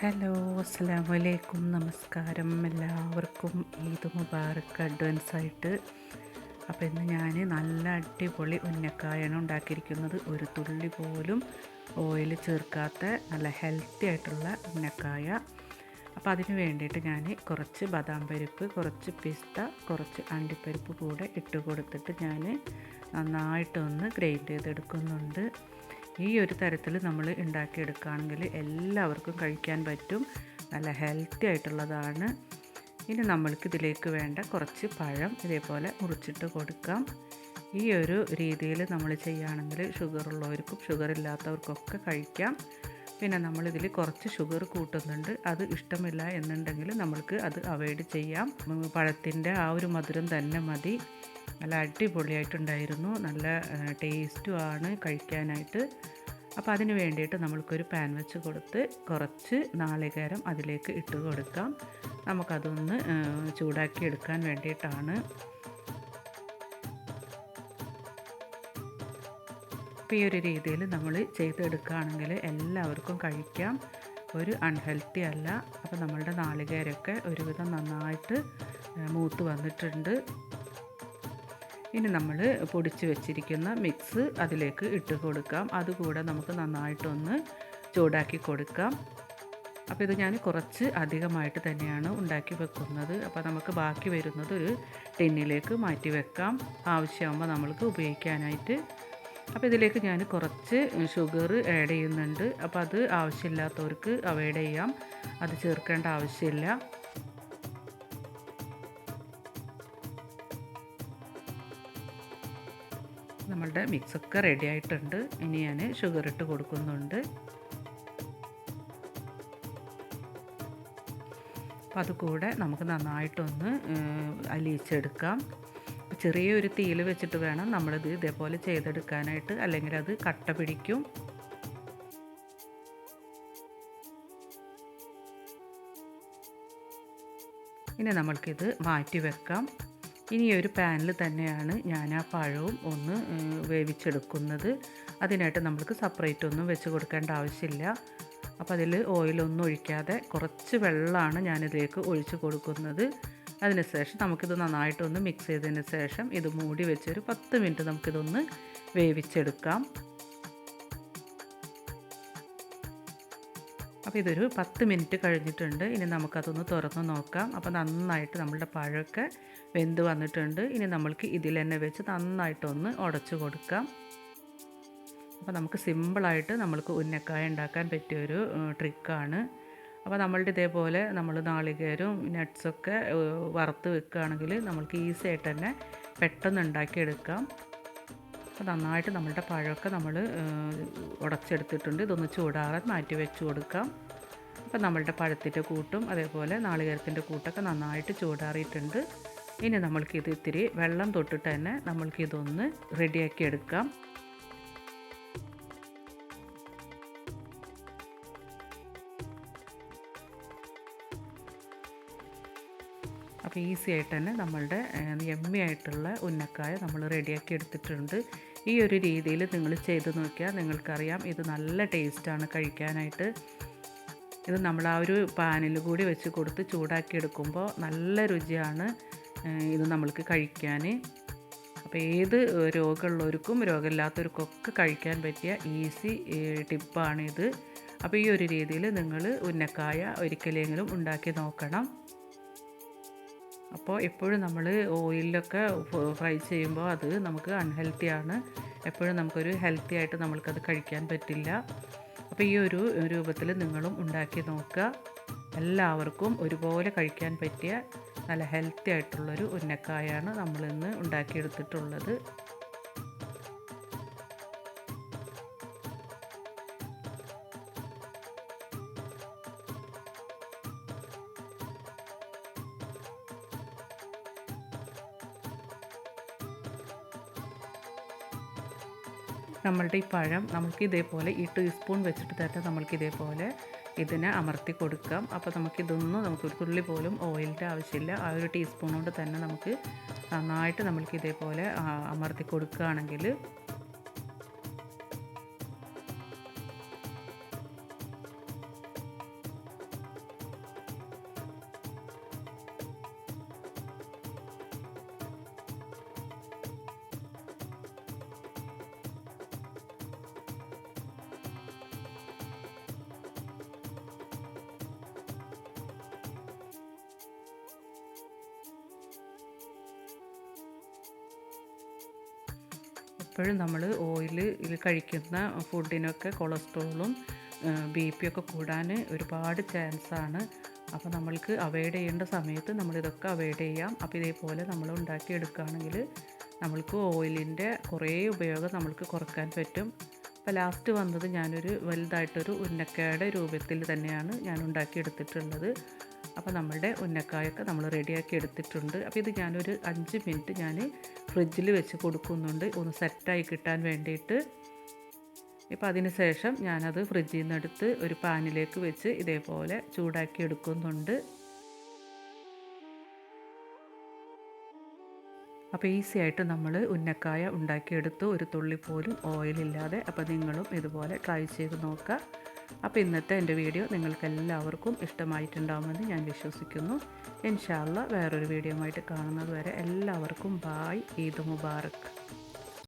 Hello അസ്സാം വലൈക്കും നമസ്കാരം. എല്ലാവർക്കും ഈദ് മുബാറക്ക് അഡ്വാൻസ് ആയിട്ട്. അപ്പോൾ ഇന്ന് ഞാൻ നല്ല അടിപൊളി ഉന്നക്കായാണ് ഉണ്ടാക്കിയിരിക്കുന്നത്. ഒരു തുള്ളി പോലും ഓയിൽ ചേർക്കാത്ത നല്ല ഹെൽത്തി ആയിട്ടുള്ള ഉന്നക്കായ. അപ്പോൾ അതിന് വേണ്ടിയിട്ട് ഞാൻ കുറച്ച് ബദാം പരിപ്പ് കുറച്ച് പിസ്ത കുറച്ച് അണ്ടിപ്പരിപ്പ് കൂടെ ഇട്ട് കൊടുത്തിട്ട് ഞാൻ നന്നായിട്ടൊന്ന് ഗ്രൈൻഡ് ചെയ്തെടുക്കുന്നുണ്ട്. ഈ ഒരു തരത്തിൽ നമ്മൾ ഉണ്ടാക്കിയെടുക്കുകയാണെങ്കിൽ എല്ലാവർക്കും കഴിക്കാൻ പറ്റും. നല്ല ഹെൽത്തി ആയിട്ടുള്ളതാണ്. ഇനി നമ്മൾക്ക് ഇതിലേക്ക് വേണ്ട കുറച്ച് പഴം ഇതേപോലെ മുറിച്ചിട്ട് കൊടുക്കാം. ഈ ഒരു രീതിയിൽ നമ്മൾ ചെയ്യുകയാണെങ്കിൽ ഷുഗർ ഉള്ളവർക്കും ഷുഗർ ഇല്ലാത്തവർക്കൊക്കെ കഴിക്കാം. പിന്നെ നമ്മളിതിൽ കുറച്ച് ഷുഗർ കൂട്ടുന്നുണ്ട്. അത് ഇഷ്ടമില്ല എന്നുണ്ടെങ്കിൽ നമ്മൾക്ക് അത് അവോയ്ഡ് ചെയ്യാം. പഴത്തിന്റെ ആ ഒരു മധുരം തന്നെ മതി. നല്ല അടിപൊളിയായിട്ടുണ്ടായിരുന്നു. നല്ല ടേസ്റ്റും ആണ് കഴിക്കാനായിട്ട്. അപ്പോൾ അതിന് വേണ്ടിയിട്ട് നമ്മൾക്കൊരു പാൻ വെച്ച് കൊടുത്ത് കുറച്ച് നാളികേരം അതിലേക്ക് ഇട്ട് കൊടുക്കാം. നമുക്കതൊന്ന് ചൂടാക്കി എടുക്കാൻ വേണ്ടിയിട്ടാണ്. അപ്പോൾ ഈ ഒരു രീതിയിൽ നമ്മൾ ചെയ്തെടുക്കുകയാണെങ്കിൽ എല്ലാവർക്കും കഴിക്കാം. ഒരു അൺഹെൽത്തി അല്ല. അപ്പോൾ നമ്മളുടെ നാളികേരൊക്കെ ഒരുവിധം നന്നായിട്ട് മൂത്ത് വന്നിട്ടുണ്ട്. ഇനി നമ്മൾ പൊടിച്ച് വെച്ചിരിക്കുന്ന മിക്സ് അതിലേക്ക് ഇട്ട് കൊടുക്കാം. അതുകൂടെ നമുക്ക് നന്നായിട്ടൊന്ന് ചൂടാക്കി കൊടുക്കാം. അപ്പോൾ ഇത് ഞാൻ കുറച്ച് അധികമായിട്ട് തന്നെയാണ് ഉണ്ടാക്കി വെക്കുന്നത്. അപ്പോൾ നമുക്ക് ബാക്കി വരുന്നത് ഒരു ടിന്നിലേക്ക് മാറ്റി വെക്കാം. ആവശ്യമാകുമ്പോൾ നമ്മൾക്ക് ഉപയോഗിക്കാനായിട്ട്. അപ്പോൾ ഇതിലേക്ക് ഞാൻ കുറച്ച് ഷുഗർ ആഡ് ചെയ്യുന്നുണ്ട്. അപ്പോൾ അത് ആവശ്യമില്ലാത്തവർക്ക് അവോയ്ഡ് ചെയ്യാം. അത് ചേർക്കേണ്ട ആവശ്യമില്ല. നമ്മളുടെ മിക്സൊക്കെ റെഡി ആയിട്ടുണ്ട് ഇനി ഞാൻ ഷുഗർ ഇട്ട് കൊടുക്കുന്നുണ്ട് അപ്പോൾ അതുകൂടെ നമുക്ക് നന്നായിട്ടൊന്ന് അലിയിച്ചെടുക്കാം. ചെറിയൊരു തീയിൽ വെച്ചിട്ട് വേണം നമ്മളിത് ഇതേപോലെ ചെയ്തെടുക്കാനായിട്ട് അല്ലെങ്കിൽ അത് കട്ട പിടിക്കും. ഇനി നമ്മൾക്കിത് മാറ്റി വെക്കാം. ഇനി ഒരു പാനിൽ തന്നെയാണ് ഞാൻ ആ പഴവും ഒന്ന് വേവിച്ചെടുക്കുന്നത്. അതിനായിട്ട് നമ്മൾക്ക് സെപ്പറേറ്റ് ഒന്നും വെച്ച് കൊടുക്കേണ്ട ആവശ്യമില്ല. അപ്പോൾ അതിൽ ഓയിലൊന്നും ഒഴിക്കാതെ കുറച്ച് വെള്ളമാണ് ഞാനിതിലേക്ക് ഒഴിച്ച് കൊടുക്കുന്നത്. അതിനുശേഷം നമുക്കിത് നന്നായിട്ടൊന്ന് മിക്സ് ചെയ്തതിന് ശേഷം ഇത് മൂടി വെച്ച് ഒരു പത്ത് മിനിറ്റ് നമുക്കിതൊന്ന് വേവിച്ചെടുക്കാം. അപ്പോൾ ഇതൊരു പത്ത് മിനിറ്റ് കഴിഞ്ഞിട്ടുണ്ട്. ഇനി നമുക്കതൊന്ന് തുറന്ന് നോക്കാം. അപ്പോൾ നന്നായിട്ട് നമ്മളുടെ പഴമൊക്കെ വെന്ത് വന്നിട്ടുണ്ട്. ഇനി നമ്മൾക്ക് ഇതിൽ തന്നെ വെച്ച് നന്നായിട്ടൊന്ന് ഉടച്ചു കൊടുക്കാം. അപ്പോൾ നമുക്ക് സിമ്പിളായിട്ട് നമ്മൾക്ക് ഉന്നക്കായ ഉണ്ടാക്കാൻ പറ്റിയൊരു ട്രിക്കാണ്. അപ്പോൾ നമ്മളുടെ ഇതേപോലെ നമ്മൾ നാളികേരും നട്ട്സൊക്കെ വറുത്ത് വെക്കുകയാണെങ്കിൽ നമ്മൾക്ക് ഈസി ആയിട്ട് തന്നെ പെട്ടെന്ന് ഉണ്ടാക്കിയെടുക്കാം. അപ്പോൾ നന്നായിട്ട് നമ്മളുടെ പഴമൊക്കെ നമ്മൾ ഉടച്ചെടുത്തിട്ടുണ്ട്. ഇതൊന്ന് ചൂടാറാൻ മാറ്റി വെച്ച് കൊടുക്കാം. അപ്പോൾ നമ്മളുടെ പഴത്തിന്റെ കൂട്ടും അതേപോലെ നാളികേരത്തിന്റെ കൂട്ടൊക്കെ നന്നായിട്ട് ചൂടാറിയിട്ടുണ്ട്. ഇനി നമ്മൾക്കിത് ഇത്തിരി വെള്ളം തൊട്ടിട്ട് തന്നെ നമ്മൾക്കിതൊന്ന് റെഡിയാക്കി എടുക്കാം. അപ്പോൾ ഈസി ആയിട്ട് തന്നെ നമ്മളുടെ എമ്മി ആയിട്ടുള്ള ഉന്നക്കായ നമ്മൾ റെഡിയാക്കി എടുത്തിട്ടുണ്ട്. ഈ ഒരു രീതിയിൽ നിങ്ങൾ ചെയ്ത് നോക്കിയാൽ നിങ്ങൾക്കറിയാം ഇത് നല്ല ടേസ്റ്റാണ് കഴിക്കാനായിട്ട്. ഇത് നമ്മൾ ആ ഒരു പാനിൽ കൂടി വെച്ച് കൊടുത്ത് ചൂടാക്കി എടുക്കുമ്പോൾ നല്ല രുചിയാണ് ഇത് നമ്മൾക്ക് കഴിക്കാൻ. അപ്പോൾ ഏത് രോഗമുള്ളവർക്കും രോഗമില്ലാത്തവർക്കും ഒക്കെ കഴിക്കാൻ പറ്റിയ ഈസി ടിപ്പാണിത്. അപ്പോൾ ഈ ഒരു രീതിയിൽ നിങ്ങൾ ഉന്നക്കായ ഒരിക്കലെങ്കിലും ഉണ്ടാക്കി നോക്കണം. അപ്പോൾ എപ്പോഴും നമ്മൾ ഓയിലൊക്കെ ഫ്രൈ ചെയ്യുമ്പോൾ അത് നമുക്ക് അൺഹെൽത്തിയാണ് എപ്പോഴും നമുക്കൊരു ഹെൽത്തി ആയിട്ട് നമ്മൾക്കത് കഴിക്കാൻ പറ്റില്ല. അപ്പോൾ ഈ ഒരു രൂപത്തിൽ നിങ്ങളും ഉണ്ടാക്കി നോക്കുക. എല്ലാവർക്കും ഒരുപോലെ കഴിക്കാൻ പറ്റിയ നല്ല ഹെൽത്തി ആയിട്ടുള്ളൊരു ഉന്നക്കായാണ് നമ്മളിന്ന് ഉണ്ടാക്കിയെടുത്തിട്ടുള്ളത്. നമ്മളുടെ ഈ പഴം നമുക്ക് ഇതേപോലെ ഈ ടീസ്പൂൺ വെച്ചിട്ട് തന്നെ നമ്മൾക്ക് ഇതേപോലെ ഇതിനെ അമർത്തി കൊടുക്കാം. അപ്പോൾ നമുക്കിതൊന്നും നമുക്ക് ഒരു തുള്ളി പോലും ഓയിലിന്റെ ആവശ്യമില്ല. ആ ഒരു ടീസ്പൂൺ കൊണ്ട് തന്നെ നമുക്ക് നന്നായിട്ട് നമ്മൾക്ക് ഇതേപോലെ അമർത്തി കൊടുക്കുകയാണെങ്കിൽ എപ്പോഴും നമ്മൾ ഓയിൽ കഴിക്കുന്ന ഫുഡിനൊക്കെ കൊളസ്ട്രോളും ബി പി ഒക്കെ കൂടാൻ ഒരുപാട് ചാൻസാണ് അപ്പോൾ നമ്മൾക്ക് അവോയ്ഡ് ചെയ്യേണ്ട സമയത്ത് നമ്മളിതൊക്കെ അവോയ്ഡ് ചെയ്യാം. അപ്പോൾ ഇതേപോലെ നമ്മൾ ഉണ്ടാക്കിയെടുക്കുകയാണെങ്കിൽ നമ്മൾക്ക് ഓയിലിന്റെ കുറേ ഉപയോഗം നമ്മൾക്ക് കുറയ്ക്കാൻ പറ്റും. അപ്പോൾ ലാസ്റ്റ് വന്നത് ഞാനൊരു വലുതായിട്ടൊരു ഉന്നക്കയുടെ രൂപത്തിൽ തന്നെയാണ് ഞാൻ ഉണ്ടാക്കിയെടുത്തിട്ടുള്ളത്. അപ്പോൾ നമ്മുടെ ഉന്നക്കായൊക്കെ നമ്മൾ റെഡിയാക്കി എടുത്തിട്ടുണ്ട്. അപ്പോൾ ഇത് ഞാനൊരു അഞ്ച് മിനിറ്റ് ഞാൻ ഫ്രിഡ്ജിൽ വെച്ച് കൊടുക്കുന്നുണ്ട്. ഒന്ന് സെറ്റായി കിട്ടാൻ വേണ്ടിയിട്ട്. ഇപ്പോൾ അതിന് ശേഷം ഞാനത് ഫ്രിഡ്ജിൽ നിന്ന് എടുത്ത് ഒരു പാനിലേക്ക് വെച്ച് ഇതേപോലെ ചൂടാക്കി എടുക്കുന്നുണ്ട്. അപ്പോൾ ഈസി ആയിട്ട് നമ്മൾ ഉന്നക്കായ ഉണ്ടാക്കിയെടുത്തു ഒരു തുള്ളി പോലും ഓയിലില്ലാതെ അപ്പോൾ നിങ്ങളും ഇതുപോലെ ട്രൈ ചെയ്ത് നോക്കുക. അപ്പോൾ ഇന്നത്തെ എന്റെ വീഡിയോ നിങ്ങൾക്ക് എല്ലാവർക്കും ഇഷ്ടമായിട്ടുണ്ടാകുമെന്ന് ഞാൻ വിശ്വസിക്കുന്നു. ഇൻഷാല്ല വേറൊരു വീഡിയോ ആയിട്ട് കാണുന്നത് വരെ എല്ലാവർക്കും ബായ് ഈദ് മുബാറക്ക്